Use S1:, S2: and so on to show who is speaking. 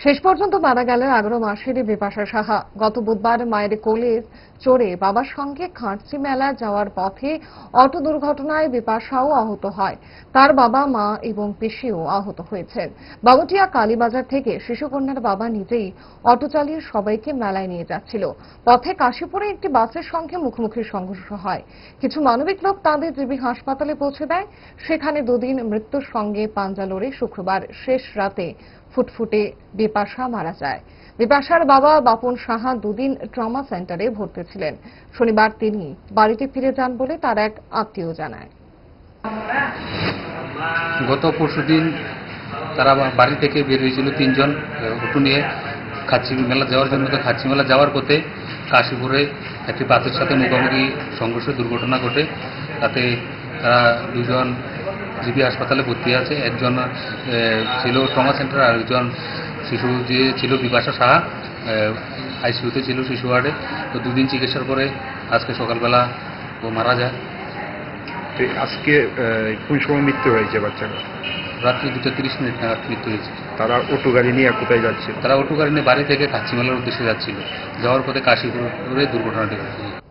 S1: শেষ পর্যন্ত মারা গেলেন এগারো মাসের বিপাশা সাহা। গত বুধবার মায়ের কোলে চড়ে বাবার সঙ্গে খাঁটসি মেলা যাওয়ার পথে অটো দুর্ঘটনায় বিপাশাও আহত হয়। তার বাবা, মা এবং পিসিও আহত হয়েছেন। বাগুটিয়া কালীবাজার থেকে শিশুকন্যার বাবা নিজেই অটো চালিয়ে সবাইকে মেলায় নিয়ে যাচ্ছিল। পথে কাশীপুরে একটি বাসের সঙ্গে মুখোমুখি সংঘর্ষ হয়। কিছু মানবিক লোক তাদের জিবি হাসপাতালে পৌঁছে দেয়। সেখানে দুদিন মৃত্যুর সঙ্গে পাঞ্জা লড়ে শুক্রবার শেষ রাতে ফুটফুটে বিপাশা মারা যায়। বিপাশার বাবা বাপন সাহা দুদিন ট্রমা সেন্টারে ভর্তি ছিলেন। শনিবার তিনি বাড়িতে ফিরে যান বলে তার এক আত্মীয় জানায়।
S2: গত পরশুদিন তারা বাড়ি থেকে বের হয়েছিল তিনজন অটো নিয়ে খাচ্ছি মেলা যাওয়ার জন্য। তো খাচ্ছি মেলা যাওয়ার পথে কাশীপুরে একটি বাসের সাথে মুখোমুখি সংঘর্ষ, দুর্ঘটনা ঘটে। তাতে তারা দুজন জিবি হাসপাতালে ভর্তি আছে। একজন ছিল ট্রমা সেন্টার আর একজন শিশু যে ছিল বিপাশা সাহা আইসিইউতে ছিল শিশু ওয়ার্ডে। তো দুদিন চিকিৎসার পরে আজকে সকালবেলা ও মারা যায়।
S3: তো আজকে কোন সময় মৃত্যু হয়েছে বাচ্চারা
S2: রাত্রি দুটো তিরিশ মিনিট নাগাদ মৃত্যু হয়েছে।
S3: তারা অটো গাড়ি নিয়ে কোথায় যাচ্ছে
S2: তারা অটো গাড়ি নিয়ে বাড়ি থেকে কাছিমালার উদ্দেশ্যে যাচ্ছিল। যাওয়ার পথে কাশীপুরে দুর্ঘটনাটি ঘটে